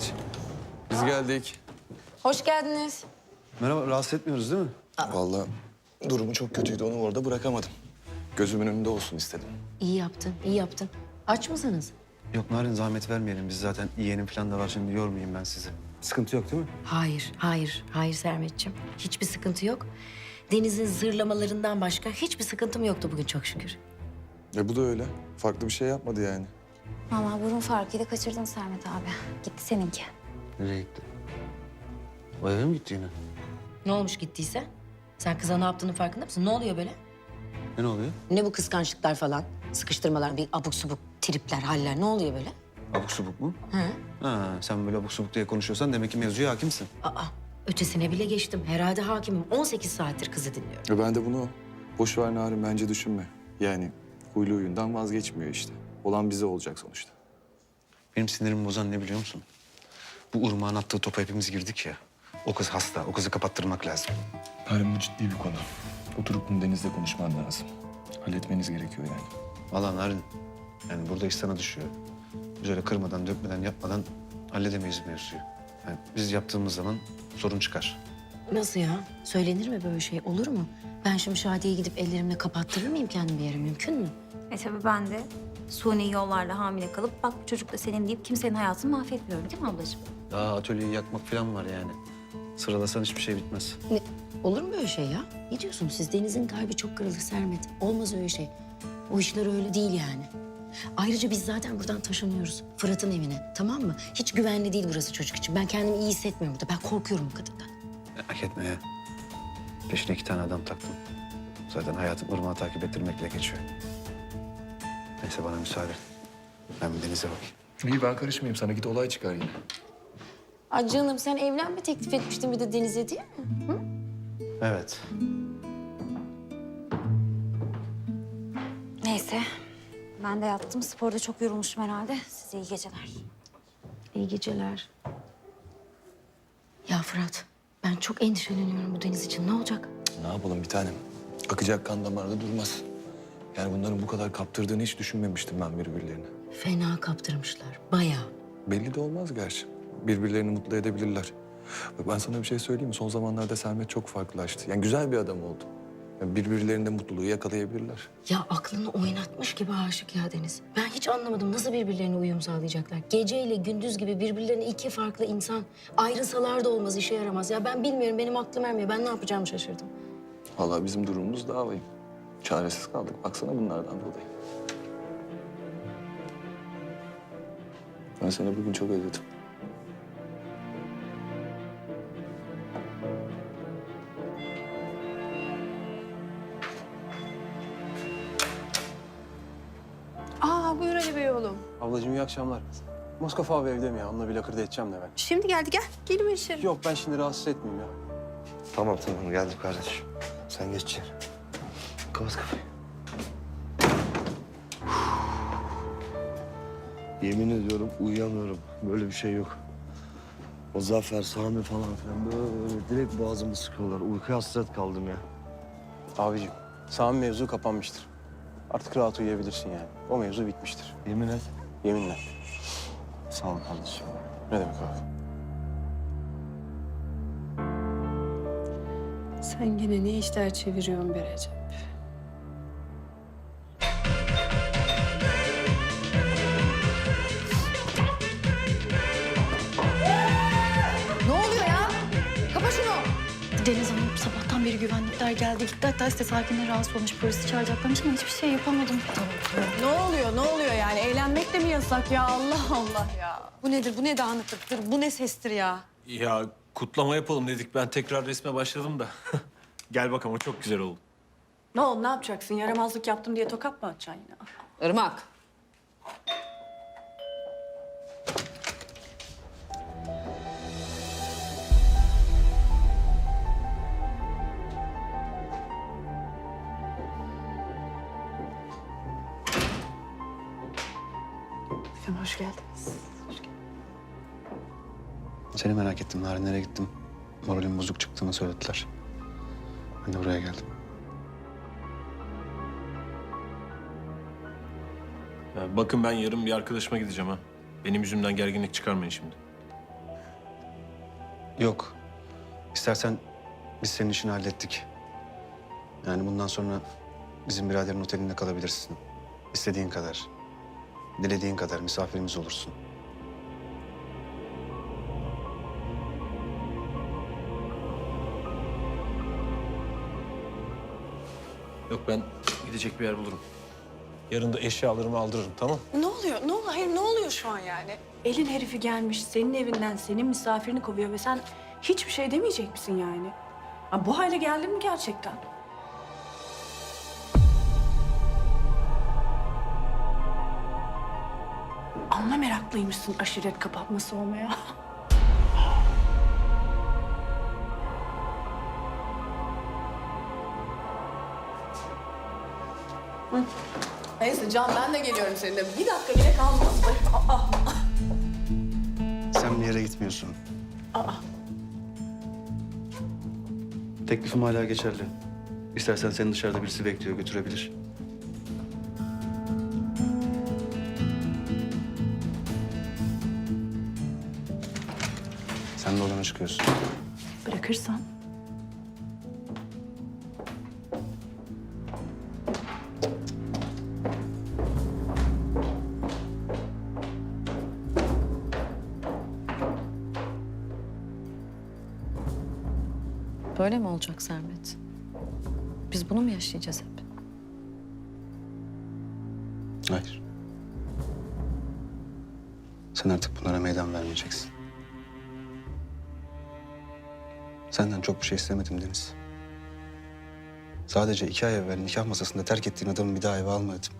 Geç. Biz geldik. Hoş geldiniz. Merhaba, rahatsız etmiyoruz değil mi? Vallahi durumu çok kötüydü. Onu orada bırakamadım. Gözümün önünde olsun istedim. İyi yaptın, iyi yaptın. Aç mısınız? Yok Narin zahmet vermeyelim. Biz zaten yeğenim falan da var şimdi yormayayım ben sizi. Sıkıntı yok değil mi? Hayır, hayır, hayır Sermetciğim. Hiçbir sıkıntı yok. Deniz'in zırlamalarından başka hiçbir sıkıntım yoktu bugün çok şükür. E bu da öyle. Farklı bir şey yapmadı yani. Vallahi burun farkıyla kaçırdın Sermet abi. Gitti seninki. Nereye gitti? O eve mi gitti yine? Ne olmuş gittiyse? Sen kıza ne yaptığının farkında mısın? Ne oluyor böyle? Ne oluyor? Ne bu kıskançlıklar falan? Sıkıştırmalar, bir abuk subuk tripler, haller. Ne oluyor böyle? Abuk subuk mu? Hı? Ha, sen böyle abuk subuk diye konuşuyorsan demek ki mevzuya hakimsin. Aa, ötesine bile geçtim. Herhalde hakimim. 18 saattir kızı dinliyorum. E ben de bunu boş ver Narin bence düşünme. Yani huylu huyundan vazgeçmiyor işte. Olan bize olacak sonuçta. Benim sinirimi bozan ne biliyor musun? Bu Urmağ'ın attığı topa hepimiz girdik ya. O kız hasta, o kızı kapattırmak lazım. Narin bu ciddi bir konu. Oturup bunu Deniz'le konuşman lazım. Halletmeniz gerekiyor yani. Vallahi Narin, yani burada iş sana düşüyor. Biz öyle kırmadan, dökmeden, yapmadan halledemeyiz mevzuyu. Yani biz yaptığımız zaman sorun çıkar. Nasıl ya? Söylenir mi böyle şey? Olur mu? Ben şimdi Şadiye'ye gidip ellerimle kapattırır mıyım kendimi bir yere? Mümkün mü? E tabii ben de suni yollarla hamile kalıp bak bu çocuk da senin deyip kimsenin hayatını mahvetmiyorum değil mi ablacığım? Daha atölyeyi yakmak falan var yani. Sıralasan hiçbir şey bitmez. Ne? Olur mu öyle şey ya? Ne diyorsunuz siz? Deniz'in kalbi çok kırılır Sermet. Olmaz öyle şey. O işler öyle değil yani. Ayrıca biz zaten buradan taşınıyoruz. Fırat'ın evine. Tamam mı? Hiç güvenli değil burası çocuk için. Ben kendimi iyi hissetmiyorum burada. Ben korkuyorum bu kadından. Merak etme ya. Peşine iki tane adam taktım. Zaten hayatım ırmağı takip ettirmekle geçiyor. Neyse bana müsaade. Ben bir denize bakayım. İyi ben karışmayayım sana git olay çıkar yine. Ay canım sen evlenme teklif etmiştin bir de Deniz'e değil mi? Evet. Neyse. Ben de yattım. Sporda çok yorulmuşum herhalde. Size iyi geceler. İyi geceler. Ya Fırat, ben çok endişeleniyorum bu Deniz için. Ne olacak? Ne yapalım bir tanem? Akacak kan damarda durmaz. Yani bunların bu kadar kaptırdığını hiç düşünmemiştim ben birbirlerine. Fena kaptırmışlar, bayağı. Belli de olmaz gerçi. Birbirlerini mutlu edebilirler. Bak ben sana bir şey söyleyeyim mi? Son zamanlarda Sermet çok farklılaştı. Yani güzel bir adam oldu. Yani birbirlerinde mutluluğu yakalayabilirler. Ya aklını oynatmış gibi aşık ya Deniz. Ben hiç anlamadım nasıl birbirlerine uyum sağlayacaklar. Geceyle gündüz gibi birbirlerine iki farklı insan. Ayrılsalar da olmaz, işe yaramaz. Ya ben bilmiyorum, benim aklım ermiyor. Ben ne yapacağımı şaşırdım. Vallahi bizim durumumuz daha vahim. Çaresiz kaldık. Baksana bunlardan dolayı. Ben seni bugün çok özledim. Buyur Ali Bey oğlum. Ablacığım iyi akşamlar. Moskova abi evde mi ya? Onunla bir lakırdı edeceğim de ben. Şimdi geldi gel. Gelin içeri. Yok ben şimdi rahatsız etmeyeyim ya. Tamam tamam geldim kardeşim. Sen geç içeri. Kapat kafayı. Yemin ediyorum uyuyamıyorum. Böyle bir şey yok. O Zafer, Sami falan filan böyle direkt boğazımı sıkıyorlar. Uykuya hasret kaldım ya. Abicim Sami mevzu kapanmıştır. Artık rahat uyuyabilirsin yani. O mevzu bitmiştir. Yemin et. Yeminle. Sağ ol kardeşim. Ne demek abi? Sen gene ne işler çeviriyorsun be güvenlikler geldi gitti. Hatta site sakinleri rahatsız olmuş. Polisi çağıracaklarmış ama hiçbir şey yapamadım. Ne oluyor ne oluyor yani? Eğlenmek de mi yasak ya? Allah Allah ya. Bu nedir? Bu ne dağınıklıktır? Bu ne sestir ya? Ya kutlama yapalım dedik. Ben tekrar resme başladım da. Gel bakalım o çok güzel oldu. Ne oldu? Ne yapacaksın? Yaramazlık yaptım diye tokat mı atacaksın yine? Irmak. Efendim hoş geldiniz. Seni merak ettim. Narin nereye gittim? Moralim bozuk çıktığını söylediler. Ben de buraya geldim. Ya bakın ben yarın bir arkadaşıma gideceğim ha. Benim yüzümden gerginlik çıkarmayın şimdi. Yok. İstersen biz senin işini hallettik. Yani bundan sonra bizim biraderin otelinde kalabilirsin. İstediğin kadar. Dilediğin kadar misafirimiz olursun. Yok ben gidecek bir yer bulurum. Yarın da eşyalarımı aldırırım tamam Ne oluyor? Ne oluyor? Hayır ne oluyor şu an yani? Elin herifi gelmiş senin evinden senin misafirini kovuyor ve sen hiçbir şey demeyecek misin yani? Ha, bu hale geldin mi gerçekten? Amma meraklıymışsın aşiret kapatması olmaya. Neyse Can ben de geliyorum seninle. Bir dakika bile kalmaz. Aa. Sen bir yere gitmiyorsun. Teklifim hala geçerli. İstersen seni dışarıda birisi bekliyor, götürebilir. Sen de odana çıkıyorsun. Bırakırsan. Böyle mi olacak Sermet? Biz bunu mu yaşayacağız hep? Hayır. Sen artık bunlara meydan vermeyeceksin. Senden çok bir şey istemedim Deniz. Sadece iki ay evvel nikah masasında terk ettiğin adamı bir daha eve almadım.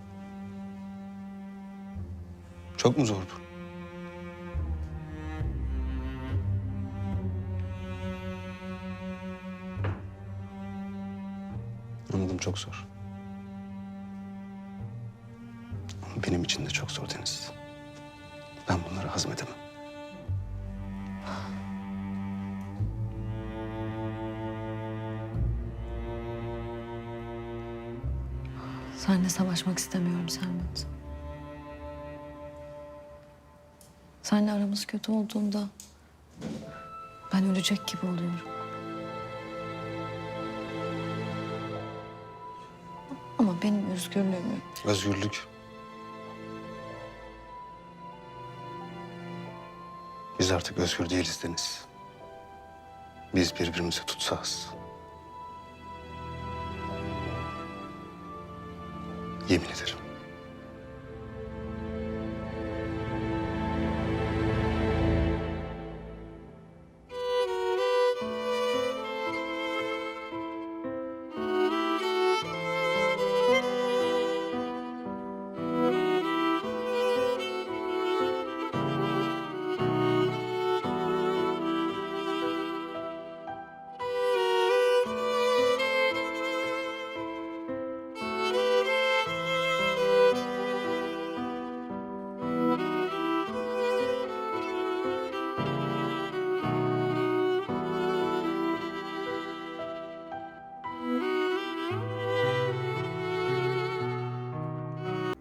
Çok mu zor bu? Anladım çok zor. Ama benim için de çok zor Deniz. Ben bunları hazmedemem. Seninle savaşmak istemiyorum Sermet. Seninle aramız kötü olduğunda ben ölecek gibi oluyorum. Ama benim özgürlüğümü Özgürlük. Biz artık özgür değiliz Deniz. Biz birbirimizi tutsağız. Yemin ederim.